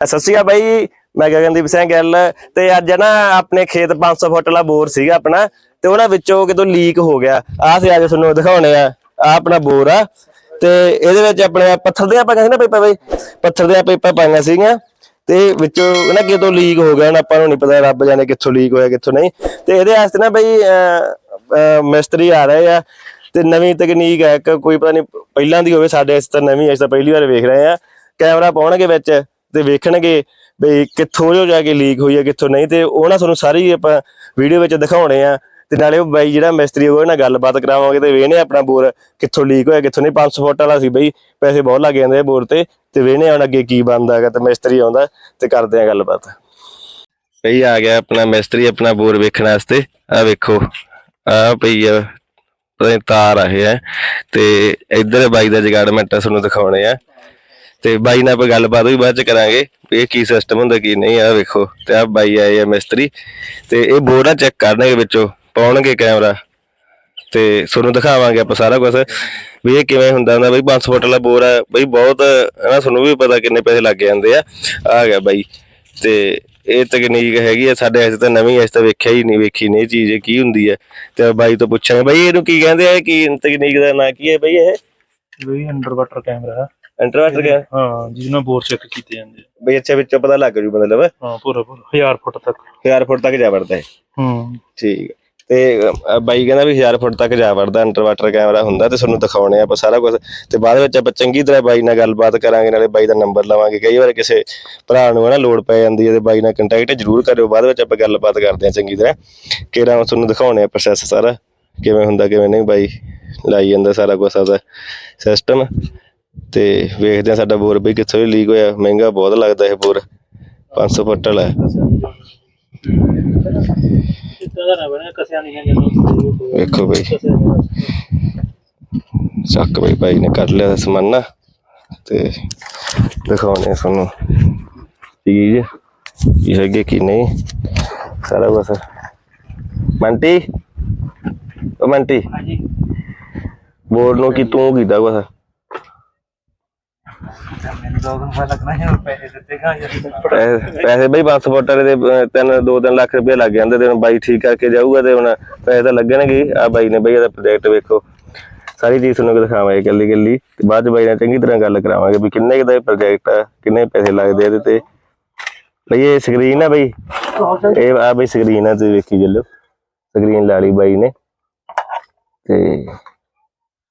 ਸਤਿ ਸ਼੍ਰੀ ਅਕਾਲ ਬਾਈ ਮੈਂ ਗਗਨਦੀਪ ਸਿੰਘ ਗਿੱਲ ਤੇ ਅੱਜ ਨਾ ਆਪਣੇ ਖੇਤ 500 ਫੁੱਟ ਵਾਲਾ ਬੋਰ ਸੀਗਾ ਆਪਣਾ ਤੇ ਉਹਨਾਂ ਵਿੱਚੋਂ ਕਿਤੋਂ ਲੀਕ ਹੋ ਗਿਆ। ਆਹ ਸੀ ਅੱਜ ਤੁਹਾਨੂੰ ਦਿਖਾਉਣੇ ਆ ਆ ਆਪਣਾ ਬੋਰ ਆ ਤੇ ਇਹਦੇ ਵਿੱਚ ਆਪਣੇ ਪੱਥਰ ਦੀਆਂ ਪਾਈਆਂ ਸੀ ਨਾ ਪਾਈਪਾਂ ਬਈ ਪੱਥਰ ਦੀਆਂ ਪਾਈਪਾਂ ਪਾਈਆਂ ਸੀਗੀਆਂ ਤੇ ਵਿੱਚੋਂ ਨਾ ਕਿਤੋਂ ਲੀਕ ਹੋ ਗਿਆ ਹੁਣ ਆਪਾਂ ਨੂੰ ਨਹੀਂ ਪਤਾ ਰੱਬ ਜਾਣੇ ਕਿੱਥੋਂ ਲੀਕ ਹੋਇਆ ਕਿੱਥੋਂ ਨਹੀਂ। ਤੇ ਇਹਦੇ ਵਾਸਤੇ ਨਾ ਬਈ ਅਹ, ਅਹ, ਮਿਸਤਰੀ ਆ ਰਹੇ ਆ ਤੇ ਨਵੀਂ ਤਕਨੀਕ ਹੈ ਇੱਕ ਕੋਈ ਪਤਾ ਨਹੀਂ ਪਹਿਲਾਂ ਦੀ ਹੋਵੇ ਸਾਡੇ ਇਸ ਤਾਂ ਨਵੀਂ ਅਸੀਂ ਤਾਂ ਪਹਿਲੀ ਵਾਰ ਵੇਖ ਰਹੇ ਆ। ਕੈਮਰਾ ਪਾਉਣਗੇ ਵਿੱਚ। ਤੇ ਵੇਖਣਗੇ ਵੀ ਕਿੱਥੋਂ ਜੋ ਜਾ ਕੇ ਲੀਕ ਹੋਈ ਹੈ ਕਿੱਥੋਂ ਨਹੀਂ ਤੇ ਉਹ ਨਾ ਤੁਹਾਨੂੰ ਸਾਰੀ ਆਪਾਂ ਵੀਡੀਓ ਵਿੱਚ ਦਿਖਾਉਣੇ ਆ ਤੇ ਨਾਲੇ ਉਹ ਬਾਈ ਜਿਹੜਾ ਮਿਸਤਰੀ ਹੋਵੇ ਨਾਲ ਗੱਲਬਾਤ ਕਰਾਵਾਂਗੇ ਤੇ ਵੇਹਨੇ ਆਪਣਾ ਬੋਰ ਕਿੱਥੋਂ ਲੀਕ ਹੋਇਆ, ਕਿੱਥੋਂ ਨਹੀਂ। 500 ਫੁੱਟ ਵਾਲਾ ਸੀ ਬਈ, ਪੈਸੇ ਬਹੁਤ ਲੱਗ ਜਾਂਦੇ ਆ ਬੋਰ ਤੇ ਤੇ ਵੇਹਨੇ ਹੁਣ ਅੱਗੇ ਕੀ ਬਣਦਾ ਹੈਗਾ ਤੇ ਮਿਸਤਰੀ ਆਉਂਦਾ ਤੇ ਕਰਦੇ ਆ ਗੱਲਬਾਤ। ਬਈ ਆ ਗਿਆ ਆਪਣਾ ਮਿਸਤਰੀ ਆਪਣਾ ਬੋਰ ਵੇਖਣ ਵਾਸਤੇ, ਆ ਵੇਖੋ, ਆ ਪਈ ਆ, ਪਤਾ ਨੀ ਤਾਰ ਆ ਤੇ ਇੱਧਰ ਬਾਈ ਦਾ ਜਗਾੜਮੈਂਟ ਤੁਹਾਨੂੰ ਦਿਖਾਉਣੇ ਆ। ਤੇ ਬਾਈ ਨਾਲ ਆਪਾਂ ਗੱਲਬਾਤ ਵੀ ਬਾਅਦ ਚ ਕਰਾਂਗੇ ਵੀ ਇਹ ਕੀ ਸਿਸਟਮ ਹੁੰਦਾ, ਕੀ ਨਹੀਂ ਆ ਵੇਖੋ, ਤੇ ਆ ਬਾਈ ਆਏ ਆ ਮਿਸਤਰੀ। ਤੇ ਇਹ ਬੋਰਡ ਚੈੱਕ ਕਰਨਗੇ ਵਿੱਚੋਂ, ਪਾਉਣਗੇ ਕੈਮਰਾ ਤੇ ਤੁਹਾਨੂੰ ਦਿਖਾਵਾਂਗੇ ਆਪਾਂ ਸਾਰਾ ਕੁਝ ਵੀ ਇਹ ਕਿਵੇਂ ਹੁੰਦਾ ਹੁੰਦਾ, ਬਈ 500 ਫੁੱਟ ਵਾਲਾ ਬੋਰ ਆ, ਬਈ ਬਹੁਤ, ਹਨਾ, ਤੁਹਾਨੂੰ ਵੀ ਪਤਾ ਕਿੰਨੇ ਪੈਸੇ ਲੱਗ ਜਾਂਦੇ ਆ। ਆ ਗਿਆ ਬਾਈ। ਤੇ ਇਹ ਤਕਨੀਕ ਹੈਗੀ ਆ, ਸਾਡੇ ਅਜੇ ਤਾਂ ਨਵੀਂ ਅਜੇ ਤਾਂ ਵੇਖਿਆ ਹੀ ਨਹੀਂ, ਵੇਖੀ ਨਹੀਂ ਚੀਜ਼ ਕੀ ਹੁੰਦੀ ਹੈ ਤੇ ਬਾਈ ਤੋਂ ਪੁੱਛਾਂਗੇ। ਬਾਈ, ਇਹਨੂੰ ਕੀ ਕਹਿੰਦੇ ਆ, ਕੀ ਤਕਨੀਕ ਦਾ ਨਾਂ ਕੀ ਹੈ ਬਈ ਇਹ? ਵੀ ਅੰਡਰ ਵਾਟਰ ਕੈਮਰਾ ਇੰਟਰਵੈਟਰ ਗਿਆ? ਹਾਂ ਜਿਹਦੇ ਨਾਲ ਬੋਰ ਚੈੱਕ ਕੀਤੇ ਜਾਂਦੇ ਆ। ਬਈ ਅੱਛਾ ਵਿੱਚੋਂ ਪਤਾ ਲੱਗ ਜੂ ਮਤਲਬ। ਹਾਂ ਪੂਰਾ ਪੂਰਾ 1000 ਫੁੱਟ ਤੱਕ। 1000 ਫੁੱਟ ਤੱਕ ਜਾ ਵੜਦਾ ਹੈ ਹੂੰ। ਠੀਕ ਹੈ। ਤੇ ਅ, ਬਾਈ ਕਹਿੰਦਾ ਵੀ 1000 ਫੁੱਟ ਤੱਕ ਜਾ ਵੜਦਾ ਅੰਡਰ ਵਾਟਰ ਕੈਮਰਾ ਹੁੰਦਾ ਤੇ ਤੁਹਾਨੂੰ ਦਿਖਾਉਣੇ ਆ ਆਪਾਂ ਸਾਰਾ ਕੁਝ ਤੇ ਬਾਅਦ ਵਿੱਚ ਆਪਾਂ ਚੰਗੀ ਤਰ੍ਹਾਂ ਬਾਈ ਨਾਲ ਗੱਲਬਾਤ ਕਰਾਂਗੇ ਨਾਲੇ ਬਾਈ ਦਾ ਨੰਬਰ ਲਵਾਂਗੇ। ਕਈ ਵਾਰ ਕਿਸੇ ਭਰਾ ਨੂੰ ਹੈ ਨਾ ਲੋੜ ਪੈ ਜਾਂਦੀ ਹੈ ਤੇ ਬਾਈ ਨਾਲ ਕੰਟੈਕਟ ਜ਼ਰੂਰ ਕਰਿਓ। ਬਾਅਦ ਵਿੱਚ ਆਪਾਂ ਗੱਲਬਾਤ ਕਰਦੇ ਹਾਂ ਚੰਗੀ ਤਰ੍ਹਾਂ। ਕਿਹੜਾ ਤੁਹਾਨੂੰ ਦਿਖਾਉਣੇ ਆ ਪ੍ਰੋਸੈਸ ਸਾਰਾ? ਕਿਵੇਂ ਹੁੰਦਾ ਕਿਵੇਂ ਨਹੀਂ ਬਾਈ? ਲਾਈ ਜਾਂਦਾ ਸਾਰਾ ਕੁਝ ਆਦਾ ਸਿਸਟਮ ਤੇ ਵੇਖਦੇ ਆ ਸਾਡਾ ਬੋਰ ਬਈ ਕਿੱਥੋਂ ਲੀਕ ਹੋਇਆ। ਮਹਿੰਗਾ ਬਹੁਤ ਲੱਗਦਾ ਇਹ ਬੋਰ। 500 ਫੁੱਟ ਵਾਲਾ। ਹੈ। ਵੇਖੋ ਬਈ। ਚੱਕ ਬਈ ਭਾਈ ਨੇ ਕੱਢ ਲਿਆ ਸਮਾਨ। ਤੇ ਦਿਖਾਉਣੇ ਤੁਹਾਨੂੰ ਚੀਜ਼। ਕੀ ਹੈਗੇ ਕੀ ਨਹੀਂ? ਸਾਰਾ ਕੁਛ। ਮੰਟੀ ਉਹ ਮੰਟੀ ਹਾਂਜੀ। ਬੋਲ ਨੂੰ ਕੀ ਤੂੰ ਕੀਤਾ ਕੁਛ? ਮੈਨੂੰ ਦੋ ਦਿਨ ਬਾਅਦ ਲੱਗਣਾ ਹੈ ਪੈਸੇ ਦਿੱਤੇਗਾ ਪੈਸੇ ਪੈਸੇ ਬਈ 500 ਦੇ ਅਹ, 2-3 ਲੱਖ ਰੁਪਏ ਲੱਗ ਜਾਂਦੇ ਤੇ ਹੁਣ ਬਾਈ ਠੀਕ ਕਰਕੇ ਜਾਊਗਾ ਤੇ ਹੁਣ ਪੈਸੇ ਤਾਂ ਲੱਗਣਗੇ ਆ ਬਾਈ ਨੇ ਬਈ ਇਹਦਾ ਪ੍ਰੋਜੈਕਟ ਵੇਖੋ। ਸਾਰੀ ਚੀਜ਼ ਤੁਹਾਨੂੰ ਦਿਖਾਵਾਂਗੇ ਇਕੱਲੀ ਇਕੱਲੀ ਤੇ ਬਾਅਦ ਚ ਬਾਈ ਨਾਲ ਚੰਗੀ ਤਰ੍ਹਾਂ ਗੱਲ ਕਰਾਵਾਂਗੇ ਵੀ ਕਿੰਨੇ ਕੁ ਪ੍ਰੋਜੈਕਟ ਆ ਕਿੰਨੇ ਪੈਸੇ ਲੱਗਦੇ ਇਹਦੇ ਤੇ। ਬਈ ਇਹ ਸਕਰੀਨ ਆ ਬਈ। ਇਹ ਆ ਬਈ ਸਕਰੀਨ ਆ ਤੁਸੀਂ ਵੇਖੀ ਚੱਲੋ। ਸਕਰੀਨ ਲਾ ਲਈ ਬਾਈ ਨੇ। ਤੇ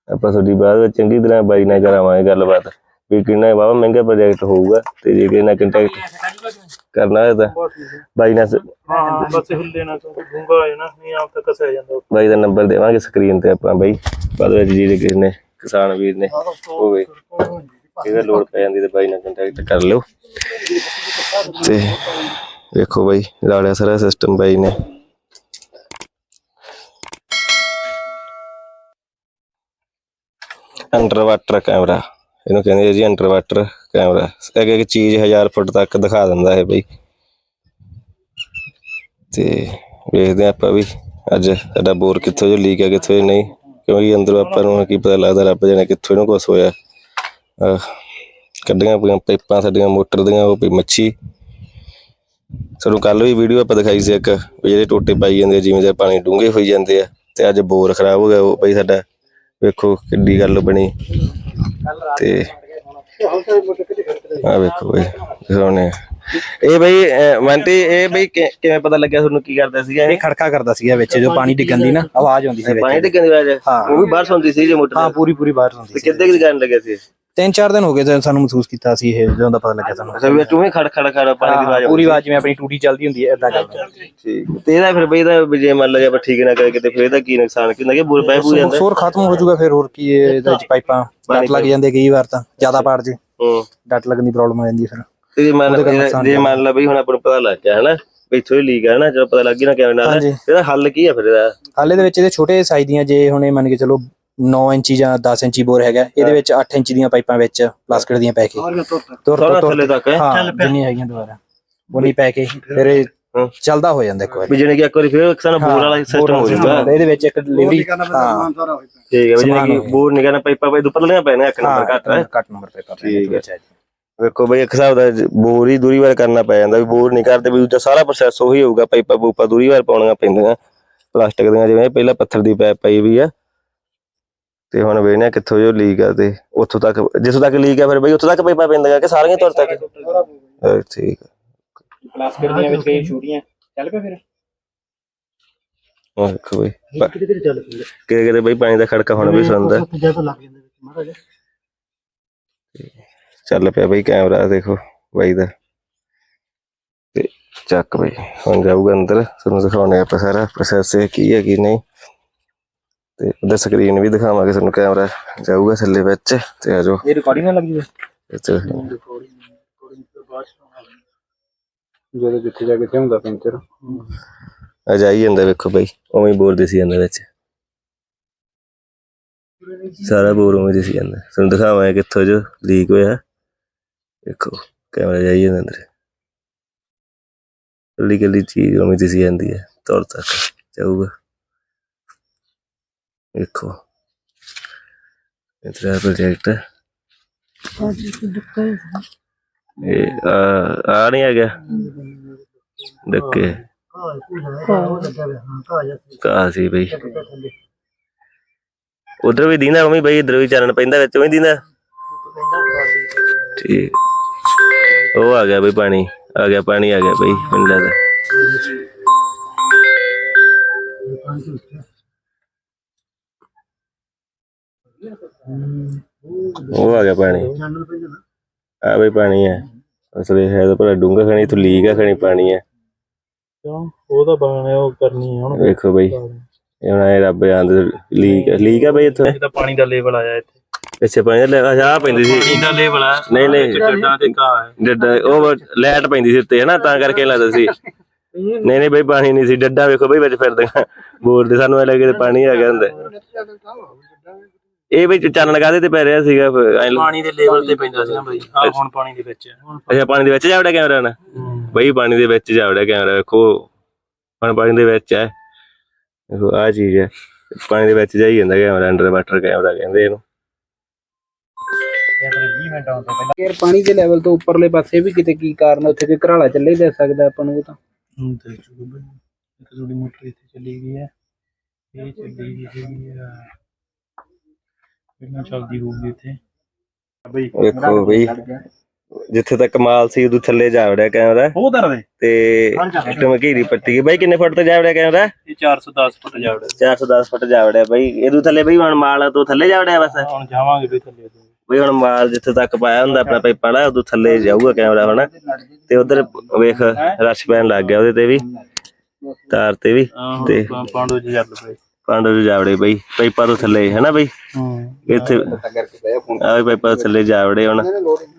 ਆਪਾਂ ਤੁਹਾਡੀ ਬਾਅਦ ਵਿੱਚ ਚੰਗੀ ਤਰ੍ਹਾਂ ਬਾਈ ਨਾਲ ਕਰਾਵਾਂਗੇ ਗੱਲਬਾਤ। ਵੀ ਕਿੰਨਾ ਬਾਬਾ ਮਹਿੰਗਾ ਪ੍ਰੋਜੈਕਟ ਹੋਊਗਾ ਤੇ ਜੇ ਕਿਸੇ ਨਾਲ ਕੰਟੈਕਟ ਕਰਨਾ ਹੈ ਤਾਂ ਬਾਈ ਨਾਲ ਬਸ ਹਿੱਲੇ ਕਿਉਂਕਿ ਡੂੰਗਾ ਹੈ ਨਾ ਨਹੀਂ ਆਪ ਤਾਂ ਕਸਿਆ ਜਾਂਦਾ ਬਾਈ ਦਾ ਨੰਬਰ ਦੇਵਾਂਗੇ ਸਕਰੀਨ ਤੇ ਆਪਾਂ ਬਾਈ। ਬਾਅਦ ਵਿੱਚ ਜਿਹਦੇ ਕਿਸੇ ਨੇ ਕਿਸਾਨ ਵੀਰ ਨੇ ਹੋਵੇ ਇਹਦਾ ਲੋੜ ਪੈ ਜਾਂਦੀ ਤੇ ਬਾਈ ਨਾਲ ਕੰਟੈਕਟ ਕਰ ਲਿਓ। ਤੇ ਵੇਖੋ ਬਾਈ ਲਾਲਿਆ ਸਾਰਾ ਸਿਸਟਮ ਬਾਈ ਨੇ। ਅੰਡਰ ਵਾਟਰ ਕੈਮਰਾ ਇਹਨੂੰ ਕਹਿੰਦੇ ਜੀ ਅੰਡਰ ਵਾਟਰ ਕੈਮਰਾ ਇੱਕ ਇੱਕ ਚੀਜ਼ 1000 ਫੁੱਟ ਤੱਕ ਦਿਖਾ ਦਿੰਦਾ ਹੈ ਬਈ। ਤੇ ਵੇਖਦੇ ਹਾਂ ਆਪਾਂ ਵੀ ਅੱਜ ਸਾਡਾ ਬੋਰ ਕਿੱਥੋਂ ਜੋ ਲੀਕ ਹੈ ਕਿੱਥੋਂ ਜੋ ਨਹੀਂ। ਕਿਉਂਕਿ ਅੰਦਰੋਂ ਆਪਾਂ ਨੂੰ ਕੀ ਪਤਾ ਲੱਗਦਾ ਰੱਬ ਜਾਣੇ ਕਿੱਥੋਂ ਇਹਨੂੰ ਕੁਛ ਹੋਇਆ। ਕੱਢੀਆਂ ਪਈਆਂ ਪਾਈਪਾਂ ਸਾਡੀਆਂ ਮੋਟਰ ਦੀਆਂ ਉਹ ਪਈ ਮੱਛੀ। ਸਾਨੂੰ ਕੱਲ ਵੀ ਵੀਡੀਓ ਆਪਾਂ ਦਿਖਾਈ ਸੀ ਇੱਕ ਵੀ ਜਿਹੜੇ ਟੋਟੇ ਪਾਈ ਜਾਂਦੇ ਆ, ਜਿਵੇਂ ਦੇ ਪਾਣੀ ਡੂੰਘੇ ਹੋਈ ਜਾਂਦੇ ਆ ਤੇ ਅੱਜ ਬੋਰ ਖਰਾਬ ਹੋ ਗਿਆ ਉਹ ਬਈ ਸਾਡਾ ਵੇਖੋ ਕਿੱਡੀ ਗੱਲ ਬਣੀ। ਤੇ ਆ ਵੇਖੋ ਬਈ ਦਿਖਾਉਣੇ ਇਹ ਬਈ ਮੰਟੀ ਇਹ ਬਈ ਕਿਵੇਂ ਪਤਾ ਲੱਗਿਆ ਤੁਹਾਨੂੰ ਕੀ ਕਰਦਾ ਸੀਗਾ ਇਹ? ਖੜਕਾ ਕਰਦਾ ਸੀਗਾ ਵਿੱਚ ਜੋ ਪਾਣੀ ਡਿੱਗਣ ਦੀ ਨਾ ਆਵਾਜ਼ ਆਉਂਦੀ ਸੀ ਪਾਣੀ ਵਿੱਚ। ਡਿੱਗਣ ਦੀ ਹਾਂ। ਉਹ ਵੀ ਬਾਹਰ ਸੁਣਦੀ ਸੀ ਜੇ ਮੋਟਰ ਹਾਂ। ਪੂਰੀ ਪੂਰੀ ਬਾਹਰ ਹੁੰਦੀ ਤੇ ਸੀ। ਕਿੱਦਾਂ ਕਿ ਕਰਨ ਲੱਗਿਆ ਸੀ ਤਿੰਨ ਚਾਰ ਦਿਨ ਹੋ ਗਏ ਤੇ ਸਾਨੂੰ ਮਹਿਸੂਸ ਕੀਤਾ ਸੀ ਇਹ ਜਦੋਂ ਦਾ ਪਤਾ ਲੱਗਿਆ ਸਾਨੂੰ। ਅੱਛਾ ਵੀ ਚੂਹੇ ਖੜ ਖੜ ਖੜ ਪਾਣੀ ਦੀ ਆਵਾਜ਼ ਪੂਰੀ ਆਵਾਜ਼ ਜਿਵੇਂ ਆਪਣੀ ਟੂਟੀ ਚੱਲਦੀ ਹੁੰਦੀ ਹੈ ਏਦਾਂ ਕਰਦਾ ਠੀਕ ਤੇ ਇਹਦਾ ਫਿਰ ਬਈ ਇਹਦਾ ਜੇ ਮੰਨ ਲਓ ਜੇ ਆਪਾਂ ਠੀਕ ਨਾ ਕਰੇ ਕਿਤੇ ਫਿਰ ਇਹਦਾ ਕੀ ਨੁਕਸਾਨ ਕੀ ਬੁਰ ਪੈ ਪੂ ਜਾਂਦਾ। ਸੋਰ ਖਤਮ ਹੋ ਜਾਊਗਾ ਫਿਰ ਹੋਰ ਕੀ ਇਹ ਇਹਦੇ ਪਾਈਪਾਂ ਡੱਟ ਲੱਗ ਜਾਂਦੇ ਕਈ ਵਾਰ ਤਾਂ ਜ਼ਿਆਦਾ ਪਾੜ ਜੇ। ਹੂੰ। ਡੱਟ ਲੱਗਣ ਦੀ ਪ੍ਰੋਬਲਮ ਆ ਜਾਂਦੀ ਫਿਰ। ਤੇ ਜੇ ਮੰਨ ਜੇ ਮੰਨ ਲਓ ਬਈ ਹੁਣ ਆਪਾਂ ਨੂੰ ਪਤਾ ਲੱਗ ਗਿਆ ਹਨਾ ਇੱਥੋਂ ਹੀ ਲੀਕ ਹੈ ਨਾ ਜਦੋਂ ਪਤਾ ਲੱਗ ਗਿਆ ਨਾ ਕਿਵੇਂ ਨਾਲ। ਇਹਦਾ ਹੱਲ ਕੀ ਆ ਫਿਰ ਇਹਦਾ? ਹਾਲੇ ਦੇ ਵਿੱਚ ਇਹਦੇ ਛੋਟੇ ਸਾਈਜ਼ ਦੀਆਂ ਜੇ ਹੁਣ ਮੰਨ ਕੇ ਚਲੋ 9 ਇੰਚੀ ਜਾਂ 10 ਇੰਚੀ ਬੋਰ ਹੈਗਾ। ਇਹਦੇ ਵਿੱਚ 8 ਇੰਚੀ ਦੀਆਂ ਪਾਈਪਾਂ ਵਿੱਚ ਪਲਾਸਟਿਕ ਦੀਆਂ ਪੈ ਕੇ। ਤੁਰ ਸਾਰਾ ਤੁਰ ਥੱਲੇ ਤੱਕ ਹੈ। ਹਾਂ ਜਿੰਨੀ ਹੈਗੀਆਂ ਦੁਬਾਰਾ। ਉਨੀ ਪੈ ਕੇ ਫਿਰ ਇਹ। ਚੱਲਦਾ ਹੋ ਜਾਂਦਾ ਇੱਕ ਵਾਰੀ। ਵੀ ਜਿਹਨੇ ਕਿ ਇੱਕ ਵਾਰੀ ਫਿਰ ਸਾਨੂੰ ਬੋਰ ਵਾਲਾ ਸਿਸਟਮ ਹੋ ਜਾਊਗਾ ਇਹਦੇ ਵਿੱਚ ਇੱਕ ਡਿਲੀਵਰੀ ਹਾਂ। ਠੀਕ ਹੈ ਵੀ ਜਿਹਨੇ ਸਮਾਨ ਕਿ ਹੋਵੇ। ਬੋਰ ਨਹੀਂ ਕਰਨਾ ਪਾਈਪਾਂ ਪਈ ਦੁੱਪਰ ਲੈਣਾ ਪੈਣਾ ਇੱਕ ਨੰਬਰ ਘੱਟ ਹੈ। ਕੱਟ ਨੰਬਰ ਪੇਪਰ ਠੀਕ ਹੈ। ਵੇਖੋ ਬਈ ਇੱਕ ਹਿਸਾਬ ਦਾ ਬੋਰ ਹੀ ਦੂਰੀ ਵਾਰ ਕਰਨਾ ਪੈ ਜਾਂਦਾ ਵੀ ਬੋਰ ਨਹੀਂ ਕਰਦੇ ਵੀ ਦੂਜਾ ਸਾਰਾ ਪ੍ਰੋਸੈਸ ਉਹੀ ਹੋਊਗਾ ਪਾਈਪਾਂ ਪੂਪਾਂ ਦੂਰੀ ਵਾਰ ਪਾਉਣੀਆਂ ਪੈਂਦੀਆਂ ਪਲਾਸਟਿਕ ਦੀਆਂ ਜਿਵੇਂ ਪਹਿਲਾਂ ਪੱਥਰ ਦੀ ਪਾਈਪ ਪਈ ਵੀ ਆ। ਤੇ ਹੁਣ ਵੇਖਦੇ ਆ ਕਿੱਥੋਂ ਜੋ ਲੀਕ ਆ ਤੇ ਉੱਥੋਂ ਤੱਕ ਜਿੱਥੋਂ ਤੱਕ ਲੀਕ ਆ ਫਿਰ ਬਈ ਉੱਥੋਂ ਤੱਕ ਪਾਈਪਾਂ ਪੈਂਦੀਆਂ ਕਿ ਸਾਰੀਆਂ ਤੁਰ ਤੱਕ? ਅਹ ਠੀਕ ਆ। ਪਲਾਸਟਿਕ ਦੀਆਂ ਵਿੱਚ ਕਈ ਛੋਟੀਆਂ। ਚੱਲ ਪਿਆ ਫਿਰ। ਉਹ ਵੇਖੋ ਬਈ। ਕਿਤੇ ਕਿਤੇ ਚੱਲ ਪਈ ਕਿਤੇ ਕਿਤੇ ਬਈ ਪਾਣੀ ਦਾ ਖੜਕਾ ਹੁਣ ਵੀ ਸੁਣਦਾ। ਜ਼ਿਆਦਾ ਲੱਗ ਜਾਂਦਾ ਵਿੱਚ ਮਹਾਰਾਜ। ਚੱਲ ਪਿਆ ਬਈ ਕੈਮਰਾ ਦੇਖੋ ਬਾਈ ਦਾ। ਤੇ ਚੱਕ ਬਈ ਹੁਣ ਜਾਊਗਾ ਅੰਦਰ। ਤੁਹਾਨੂੰ ਦਿਖਾਉਣੇ ਆਪਾਂ ਸਾਰਾ ਪ੍ਰੋਸੈਸ ਕੀ ਹੈ ਕੀ ਨਹੀਂ। ਤੇ ਉਹਦਾ ਸਕਰੀਨ ਵੀ ਦਿਖਾਵਾਂਗੇ ਤੁਹਾਨੂੰ ਕੈਮਰਾ ਜਾਊਗਾ ਥੱਲੇ ਵਿੱਚ ਤੇ ਆ ਜਾਓ। ਇਹ ਰਿਕਾਰਡਿੰਗ ਨਾਲ ਲੱਗੀ ਹੋਈ? ਇੱਥੇ। ਜਦੋਂ ਜਿੱਥੇ ਜਾ ਕੇ ਤੇ ਹੁੰਦਾ ਪੈਂਚਰ ਆ ਜਾਈ ਜਾਂਦਾ ਵੇਖੋ ਬਈ ਉਵੇਂ ਹੀ ਬੋਰ ਦਿਸੀ ਜਾਂਦਾ ਵਿੱਚ। ਸਾਰਾ ਬੋਰ ਉਵੇਂ ਦਿਸੀ ਜਾਂਦਾ। ਤੁਹਾਨੂੰ ਦਿਖਾਵਾਂਗੇ ਕਿੱਥੋਂ ਜੋ ਲੀਕ ਹੋਇਆ। ਦੇਖੋ ਕੈਮਰਾ ਜਾਈ ਜਾਂਦਾ ਅੰਦਰ। ਕੱਲੀ ਕੱਲੀ ਚੀਜ਼ ਉਵੇਂ ਦਿਸੀ ਜਾਂਦੀ ਹੈ ਤੌਰ ਤੱਕ ਜਾਊਗਾ। ਦੇਖੋ ਇਤਰਾ ਪ੍ਰੋਜੈਕਟ ਇਹ ਆ ਆ ਨਹੀਂ ਆ ਗਿਆ ਡੱਕੇ ਕਾ ਬਈ ਉਧਰ ਵੀ ਦੀਨਾ ਉਵੇਂ ਬਈ ਇਧਰ ਵੀ ਚਾਨਣ ਪੈਂਦਾ ਵਿੱਚ ਉਵੇਂ ਦੀਨਾ ਠੀਕ ਉਹ ਆ ਗਿਆ ਬਈ ਪਾਣੀ ਆ ਗਿਆ ਪਾਣੀ ਆ ਗਿਆ ਬਈ ਮੈਨੂੰ ਲੱਗਦਾ ਉਹ ਆ ਗਿਆ ਪਾਣੀ। ਆ ਬਈ ਪਾਣੀ ਹੈ ਅਸਲੇ ਹੈ ਤਾਂ ਭਲਾ ਡੂੰਗਾ ਖਣੀ ਤੂੰ ਲੀਕ ਆ ਖਣੀ ਪਾਣੀ ਹੈ ਕਿਉਂ? ਉਹ ਤਾਂ ਬਾਣੇ ਉਹ ਕਰਨੀ ਹੈ ਹੁਣ। ਵੇਖੋ ਬਈ। ਇਹ ਹੁਣ ਇਹ ਰੱਬ ਜਾਣਦਾ ਲੀਕ ਲੀਕ ਆ ਬਈ ਇੱਥੇ। ਇਹ ਤਾਂ ਪਾਣੀ ਦਾ ਲੈਵਲ ਆਇਆ ਇੱਥੇ। ਪਿੱਛੇ ਪਾਣੀ ਦਾ ਲੈ ਆ ਪੈਂਦੀ ਸੀ। ਪਾਣੀ ਦਾ ਲੈਵਲ ਆ। ਨਹੀਂ ਨਹੀਂ। ਡੱਡਾ ਤੇ ਘਾਹ ਹੈ ਡੱਡਾ ਉਹ ਲਾਈਟ ਪੈਂਦੀ ਸੀ ਉੱਤੇ ਹਨਾ? ਤਾਂ ਕਰਕੇ ਲੱਗਦਾ ਸੀ। ਨਹੀਂ ਨਹੀਂ ਬਈ ਪਾਣੀ ਨਹੀਂ ਸੀ। ਡੱਡਾ ਵੇਖੋ ਬਈ ਵਿੱਚ ਫਿਰਦੇ ਬੋਰ ਦੇ ਸਾਨੂੰ ਐ ਲੱਗੇ ਪਾਣੀ ਆ ਗਿਆ ਹੁੰਦਾ ਇਹ ਵਿੱਚ ਚਾਨਣ ਕਾਦੇ ਤੇ ਪੈ ਰਿਹਾ ਸੀਗਾ ਫਿਰ ਐਂ ਪਾਣੀ ਦੇ ਲੈਵਲ ਤੇ ਪੈਂਦਾ ਸੀ ਨਾ ਬਈ ਆ ਹੁਣ ਪਾਣੀ ਦੇ ਵਿੱਚ ਹੈ ਹੁਣ ਅੱਛਾ ਪਾਣੀ ਦੇ ਵਿੱਚ ਜਾਵੜਿਆ ਕੈਮਰਾ ਨਾ ਬਈ ਪਾਣੀ ਦੇ ਵਿੱਚ ਜਾਵੜਿਆ ਕੈਮਰਾ ਵੇਖੋ। ਹੁਣ ਪਾਣੀ ਦੇ ਵਿੱਚ ਹੈ। ਦੇਖੋ ਆ ਚੀਜ਼ ਹੈ। ਪਾਣੀ ਦੇ ਵਿੱਚ ਜਾਈ ਜਾਂਦਾ ਕੈਮਰਾ ਅੰਡਰ ਵਾਟਰ ਕੈਮਰਾ ਕਹਿੰਦੇ ਇਹਨੂੰ। ਯਾਰ ਪਾਣੀ ਦੇ ਲੈਵਲ ਤੋਂ ਉੱਪਰਲੇ ਪਾਸੇ ਵੀ ਕਿਤੇ ਕੀ ਕਾਰਨ ਉੱਥੇ ਕੋਈ ਘਰਾਲਾ ਚੱਲੇ ਦੇ ਸਕਦਾ ਆਪਾਂ ਨੂੰ ਉਹ ਤਾਂ। ਹੁਣ ਤੇ ਚੁੱਕ ਬਈ ਇੱਕ ਥੋੜੀ ਮੋਟਰ ਇੱਥੇ ਚੱਲੀ ਗਈ ਹੈ। ਇਹ ਚੱਲੀ ਗਈ ਹੈਗੀ ਆ ਪਹਿਲਾਂ ਚੱਲਦੀ ਹੋਊਗੀ ਇੱਥੇ? ਬਈ ਵੇਖੋ ਬਈ ਜਿੱਥੇ ਤੱਕ ਮਾਲ ਸੀ ਉਦੋਂ ਥੱਲੇ ਜਾਵੜਿਆ ਕੈਮਰਾ। ਉਹ ਦਰ ਦੇ? ਤੇ ਟਮਕੀਰੀ ਪੱਟੀ ਗਈ। ਬਾਈ ਕਿੰਨੇ ਫੁੱਟ ਤੇ ਜਾਵੜਿਆ ਕੈਮਰਾ? ਇਹ 410 ਫੁੱਟ ਜਾਵੜਾ 410 ਫੁੱਟ ਜਾਵੜਿਆ ਬਾਈ ਇਹਦੋਂ ਥੱਲੇ ਬਈ ਹੁਣ ਮਾਲ ਤੋਂ ਥੱਲੇ ਜਾਵੜਿਆ ਬਸ। ਹੁਣ ਜਾਵਾਂਗੇ ਬਈ ਥੱਲੇ ਬਈ ਹੁਣ ਮਾਲ ਜਿੱਥੇ ਤੱਕ ਪਾਇਆ ਹੁੰਦਾ ਆਪਣਾ ਪਾਈਪਾਂ ਵਾਲਾ ਉਦੋਂ ਥੱਲੇ ਜਾਊਗਾ ਕੈਮਰਾ ਹੁਣ। ਤੇ ਉਧਰ ਵੇਖ ਰਸ਼ ਪੈਣ ਲੱਗ ਗਿਆ ਉਹਦੇ ਤੇ ਵੀ। ਤਾਰ ਤੇ ਵੀ। ਤੇ ਪਾਂਡੂ ਜੀ ਚੱਲ ਪਏ। ਪਾਂਡੋ ਜਾਵੜੇ ਬਈ ਪਾਈਪਾਂ ਤੋਂ ਥੱਲੇ ਹੈ ਨਾ ਬਈ? ਹੂੰ। ਇੱਥੇ ਆ ਵੀ ਪਾਈਪਾਂ ਤੋਂ ਥੱਲੇ ਜਾਵੜੇ ਹੁਣ।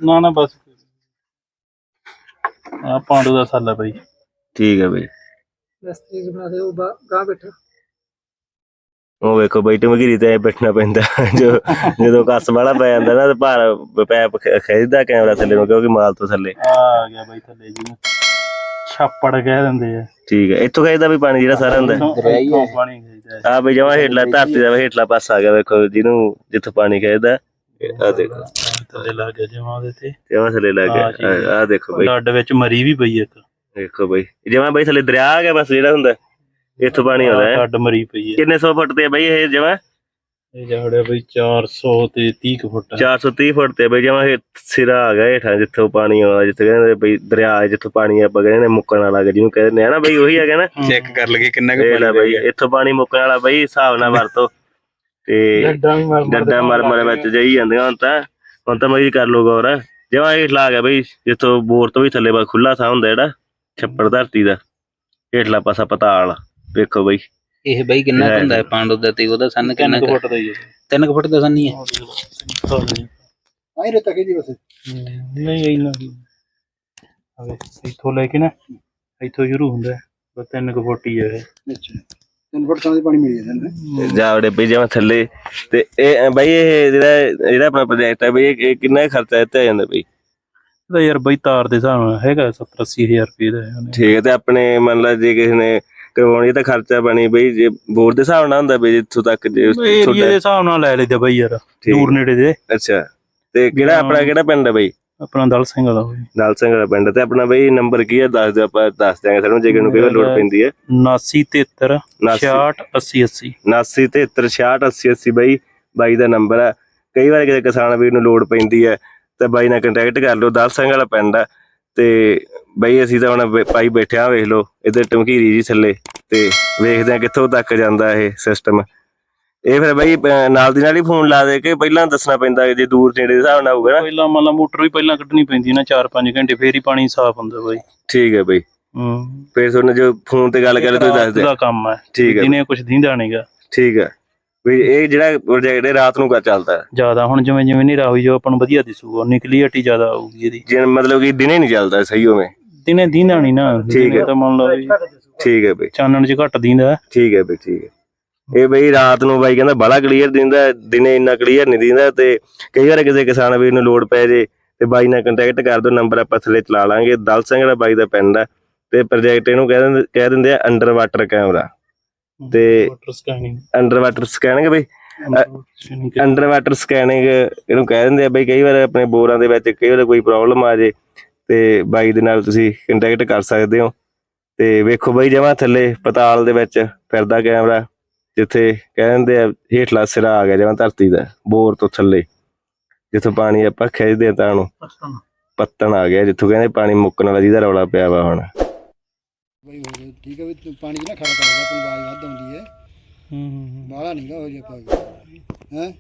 ਨਾ ਨਾ ਬਸ। ਆ ਪਾਂਡੂ ਦਾ ਸਾਲਾ ਬਈ। ਠੀਕ ਹੈ ਬਈ। ਰਸਤੇ ਬਣਾ ਉਹ ਗਾਂ ਬੈਠਾ ਉਹ ਵੇਖੋ ਬਈ ਟਮਕੀਰੀ ਤੇ ਬੈਠਣਾ ਪੈਂਦਾ। ਜੋ ਜਦੋਂ ਕੱਸ ਵਾਲਾ ਪੈ ਜਾਂਦਾ ਨਾ ਤੇ ਭਾਰ ਪੈਪ ਖਿੱਚਦਾ ਕੈਮਰਾ ਥੱਲੇ ਨੂੰ ਕਿਉਂਕਿ ਮਾਲ ਤੋਂ ਥੱਲੇ। ਆ ਗਿਆ ਬਈ ਥੱਲੇ ਜੀ। ਛਾਪੜ ਕਹਿ ਦਿੰਦੇ ਆ। ਠੀਕ ਹੈ ਇੱਥੋਂ ਖਿੱਚਦਾ ਵੀ ਪਾਣੀ ਜਿਹੜਾ ਸਾਰਾ ਹੁੰਦਾ। ਪਾਣੀ। ਆ ਬਈ ਜਮਾ ਹੇਠਲਾ ਧਰਤੀ ਦਾ ਹੇਠਲਾ ਪਾਸਾ ਆ ਗਿਆ ਵੇਖੋ ਜਿਹਨੂੰ ਜਿੱਥੋਂ ਪਾਣੀ ਖਿੱਚਦਾ ਆ ਦੇਖੋ। ਥੱਲੇ ਲੱਗ ਗਿਆ ਜਮਾ ਉਹਦੇ ਤੇ। ਜਮਾ ਥੱਲੇ ਲੱਗ। ਗਿਆ। ਆ ਦੇਖੋ ਬਈ। ਲੱਡ ਵਿੱਚ ਮਰੀ ਵੀ ਪਈ ਇੱਕ। ਦੇਖੋ ਬਈ। ਜਮਾ ਬਈ ਥੱਲੇ ਦਰਿਆ ਆ ਗਿਆ ਬਸ ਜਿਹੜਾ ਹੁੰਦਾ। ਇੱਥੋਂ ਪਾਣੀ ਆਉਂਦਾ ਹੈ। ਲੱਡ ਮਰੀ ਪਈ ਹੈ। ਕਿੰਨੇ ਸੌ ਫੁੱਟ ਤੇ ਬਈ ਇਹ ਜਮਾ? ਇਹ ਜਾੜਿਆ ਬਈ 400 ਤੇ 30 ਕੁ ਫੁੱਟ 430 ਫੁੱਟ ਤੇ ਬਈ ਜਮਾ ਸਿਰਾ ਆ ਗਿਆ ਹੇਠਾਂ ਜਿੱਥੋਂ ਪਾਣੀ ਆਉਂਦਾ ਜਿੱਥੇ ਕਹਿੰਦੇ ਬਈ ਦਰਿਆ ਜਿੱਥੋਂ ਪਾਣੀ ਆਪਾਂ ਕਹਿੰਦੇ ਨੇ ਮੁੱਕਣ ਵਾਲਾ ਜਿਹਨੂੰ ਕਹਿੰਦੇ ਨੇ ਹਨਾ ਬਈ ਉਹੀ ਹੈਗਾ ਨਾ? ਚੈੱਕ ਕਰ ਲਗੇ ਕਿੰਨਾ ਇਹ ਲੈ ਬਈ ਇੱਥੋਂ ਪਾਣੀ ਮੁੱਕਣ ਵਾਲਾ ਬਈ ਹਿਸਾਬ ਨਾਲ ਵਰਤੋ। ਤੇ ਡੱਡਾ ਵੀ ਮਰ ਡੱਡਾ ਮਰ ਮਰ ਵਿੱਚ ਜਾਈ ਜਾਂਦੀਆਂ ਹੁਣ ਤਾਂ। ਹੁਣ ਤਾਂ ਮੈਂ ਕਰ ਲੋ ਗੌਰ। ਜਮਾ ਹੇਠਲਾ ਆ ਗਿਆ ਬਈ ਜਿੱਥੋਂ ਬੋਰ ਤੋਂ ਵੀ ਥੱਲੇ ਬਾ ਖੁੱਲਾ ਥਾਂ ਹੁੰਦਾ ਜਿਹੜਾ ਛੱਪੜ ਧਰਤੀ ਦਾ। ਹੇਠਲਾ ਪਾਸਾ ਪਤਾਲ ਵੇਖੋ ਬਈ। ਇਹ ਬਈ ਕਿੰਨਾ ਕੁ ਹੁੰਦਾ ਹੈ ਪਾਂਡੋ ਦਾ ਤੇ ਉਹਦਾ ਸੰਨ ਕਿੰਨਾ 3 ਕੁ ਫੁੱਟ ਦਾ ਹੀ ਹੈ 3 ਫੁੱਟ ਦਾ ਸੰਨ ਹੀ ਹੈ? ਆਈ ਰੇ ਤੱਕੇ ਜੀ ਬਸ ਨਹੀਂ ਇੰਨਾ ਅਵੇ ਇੱਥੋਂ ਲੈ ਕੇ ਨਾ ਇੱਥੋਂ ਸ਼ੁਰੂ ਹੁੰਦਾ ਹੈ ਬਸ ਤਿੰਨ ਕੁ ਫੁੱਟ ਹੀ ਹੈ ਇਹ। ਅੱਛਾ 3 ਫੁੱਟ ਸੰਨ ਪਾਣੀ ਮਿਲ ਜਾਂਦਾ ਹੈ ਜਾਵੜੇ ਬਈ ਜਮਾ ਥੱਲੇ। ਤੇ ਇਹ ਬਈ ਇਹ ਜਿਹੜਾ ਜਿਹੜਾ ਆਪਣਾ ਪ੍ਰੋਜੈਕਟ ਹੈ ਬਈ ਇਹ ਕਿੰਨਾ ਕੁ ਖਰਚਾ ਇੱਥੇ ਆ ਜਾਂਦਾ ਬਈ? ਇਹਦਾ ਯਾਰ ਬਈ ਤਾਰ ਦੇ ਹਿਸਾਬ ਨਾਲ ਹੈਗਾ 70 80000 ਰੁਪਏ ਦਾ ਠੀਕ ਹੈ ਤੇ ਆਪਣੇ ਮੰਨ ਲਾ ਜੇ ਕਿਸੇ ਨੇ ਕਰਵਾਉਣੀ ਤਾਂ ਖਰਚਾ ਬਣੀ ਬਈ ਜੇ ਬੋਰ ਦੇ ਹਿਸਾਬ ਨਾਲ ਹੁੰਦਾ ਬਈ ਜਿੱਥੋਂ ਤੱਕ ਜੇ ਏਰੀਆ ਦੇ ਹਿਸਾਬ ਨਾਲ ਲੈ ਲਈਦਾ ਬਈ ਯਾਰ। ਦੂਰ ਨੇੜੇ ਦੇ। ਅੱਛਾ। ਤੇ ਕਿਹੜਾ ਆਪਣਾ ਕਿਹੜਾ ਪਿੰਡ ਹੈ ਬਈ? ਆਪਣਾ ਦਲ ਸਿੰਘ ਵਾਲਾ ਹੋਈ ਦਲ ਸਿੰਘ ਵਾਲਾ ਪਿੰਡ। ਤੇ ਆਪਣਾ ਬਈ ਨੰਬਰ ਕੀ ਹੈ ਦੱਸ ਦਿਓ ਆਪਾਂ ਦੱਸ ਦਿਆਂਗੇ ਸਾਨੂੰ ਜੇ ਕਿਸੇ ਨੂੰ ਕੋਈ ਲੋੜ ਪੈਂਦੀ ਹੈ 7973 ਉਨਾਸੀ। 66 80 79 73 66 80 80 ਬਾਈ ਬਾਈ ਦਾ ਨੰਬਰ ਆ। ਕਈ ਵਾਰ ਕਿਸੇ ਕਿਸਾਨ ਵੀਰ ਨੂੰ ਲੋੜ ਪੈਂਦੀ ਹੈ ਤੇ ਬਾਈ ਨਾਲ ਕੰਟੈਕਟ ਕਰ ਲਓ। ਦਲ ਸਿੰਘ ਵਾਲਾ ਪਿੰਡ ਆ ਤੇ ਬਾਈ ਅਸੀਂ ਤਾਂ ਹੁਣ ਬ- ਪਾਈ ਬੈਠੇ ਆ ਵੇਖ ਲਓ ਇੱਧਰ ਟਮਕੀਰੀ ਜੀ ਥੱਲੇ ਤੇ ਵੇਖਦੇ ਆ ਕਿੱਥੋਂ ਤੱਕ ਜਾਂਦਾ ਇਹ ਸਿਸਟਮ ਇਹ ਫਿਰ ਬਾਈ ਅਹ ਨਾਲ ਦੀ ਨਾਲ ਹੀ ਫੋਨ ਲਾ ਦੇ ਕੇ ਪਹਿਲਾਂ ਦੱਸਣਾ ਪੈਂਦਾ ਜੇ ਦੂਰ ਨੇੜੇ ਦੇ ਹਿਸਾਬ ਨਾਲ ਹੋਊਗਾ ਨਾ। ਪਹਿਲਾਂ ਮੰਨ ਲਾ ਮੋਟਰ ਵੀ ਪਹਿਲਾਂ ਕੱਢਣੀ ਪੈਂਦੀ ਨਾ 4-5 ਘੰਟੇ ਫੇਰ ਹੀ ਪਾਣੀ ਸਾਫ਼ ਹੁੰਦਾ ਬਾਈ। ਠੀਕ ਹੈ ਬਾਈ। ਹੂੰ। ਫਿਰ ਤੁਹਾਨੂੰ ਜੋ ਫੋਨ ਤੇ ਗੱਲ ਕਰ ਤੁਸੀਂ ਦੱਸ ਦੇ। ਦਾ ਕੰਮ ਹੈ। ਠੀਕ ਹੈ ਦਿਨੇ ਕੁਝ ਦਿੰਦਾ ਨਹੀਂਗਾ ਠੀਕ ਹੈ। ਵੀ ਇਹ ਜਿਹੜਾ ਪ੍ਰੋਜੈਕਟ ਹੈ ਰਾਤ ਨੂੰ ਕਾ ਚੱਲਦਾ ਹੈ। ਜ਼ਿਆਦਾ ਹੁਣ ਜਿਵੇਂ ਜਿਵੇਂ ਹਨੇਰਾ ਹੋਈ ਜੋ ਆਪਾਂ ਨੂੰ ਵਧੀਆ ਦਿਸੂਗਾ ਉਨੀ ਕਲੀਅਰਟੀ ਜ਼ਿਆਦਾ ਆਊਗੀ ਇਹਦੀ। ਜਿਨ ਮਤਲਬ ਕਿ ਦਿਨੇ ਨਹੀਂ ਚੱਲਦਾ ਸਹੀ ਹੋਵੇਂ ਦਿਨੇ ਦੀਂਦਾ ਨਹੀਂ ਨਾ। ਠੀਕ ਹੈ। ਤਾਂ ਮੰਨ ਲਓ ਵੀ ਠੀਕ ਹੈ ਬਈ। ਚਾਨਣ 'ਚ ਘੱਟ ਦੀਂਦਾ। ਠੀਕ ਹੈ ਬਈ ਠੀਕ ਹੈ। ਇਹ ਬਈ ਰਾਤ ਨੂੰ ਬਾਈ ਕਹਿੰਦਾ ਬੜਾ ਕਲੀਅਰ ਦਿੰਦਾ ਹੈ, ਦਿਨੇ ਇੰਨਾ ਕਲੀਅਰ ਨਹੀਂ ਦਿੰਦਾ ਤੇ ਕਈ ਵਾਰ ਕਿਸੇ ਕਿਸਾਨ ਵੀਰ ਨੂੰ ਲੋਡ ਪੈ ਜੇ ਤੇ ਬਾਈ ਨਾਲ ਕੰਟੈਕਟ ਕਰ ਦਿਓ ਨੰਬਰ ਆਪਾਂ ਥੱਲੇ ਚਲਾ ਲਾਂਗੇ। ਦਲ ਸਿੰਘ ਦਾ ਬਾਈ ਦਾ ਪਿੰਡ ਆ ਤੇ ਪ੍ਰੋਜੈਕਟ ਇਹਨੂੰ ਕਹਿ ਦਿੰਦੇ ਕਹਿ ਦਿੰਦੇ ਆ ਅੰਡਰ ਵਾਟਰ ਕੈਮਰਾ ਤੇ- water scanning under water scanning ਬਈ। ਅੰਡਰ ਵਾਟਰ ਸਕੈਨਿੰਗ ਇਹਨੂੰ ਕਹਿ ਦਿੰਦੇ ਆ ਬਈ ਕਈ ਵਾਰ ਆਪਣੇ ਬੋਰਾਂ ਦੇ ਵਿੱਚ ਕਈ ਵਾਰ ਕੋਈ ਪ੍ਰੋਬਲਮ ਆ ਜੇ। ਤੇ ਬਾਈ ਦੇ ਨਾਲ ਤੁਸੀਂ ਕੰਟੈਕਟ ਕਰ ਸਕਦੇ ਹੋ। ਤੇ ਵੇਖੋ ਬਈ ਜਮਾ ਥੱਲੇ ਪਤਾਲ ਦੇ ਵਿੱਚ ਫਿਰਦਾ ਕੈਮਰਾ ਜਿੱਥੇ ਕਹਿ ਦਿੰਦੇ ਆ ਹੇਠਲਾ ਸਿਰਾ ਆ ਗਿਆ ਜਮਾ ਧਰਤੀ ਦਾ ਬੋਰ ਤੋਂ ਥੱਲੇ। ਜਿੱਥੋਂ ਪਾਣੀ ਆਪਾਂ ਖਿੱਚਦੇ ਤਾਂ ਨੂੰ। ਪੱਤਣ। ਆ ਗਿਆ ਜਿੱਥੋਂ ਕਹਿੰਦੇ ਪਾਣੀ ਮੁੱਕਣ ਵਾਲਾ ਜਿਹਦਾ ਰੌਲਾ ਪਿਆ ਵਾ ਹੁਣ। ਬਈ ਹੋ ਗਿਆ ਠੀਕ ਹੈ ਵੀ ਤੂੰ ਪਾਣੀ ਨਾ ਖੜਾ ਕਰਦਾ ਤੈਨੂੰ ਆਵਾਜ਼ ਵੱਧ ਆਉਂਦੀ ਹੈ ਹੂੰ ਬਾਹਲਾ ਨਹੀਂਗਾ ਹੋ ਜੇ ਕੋਈ ਹੈ?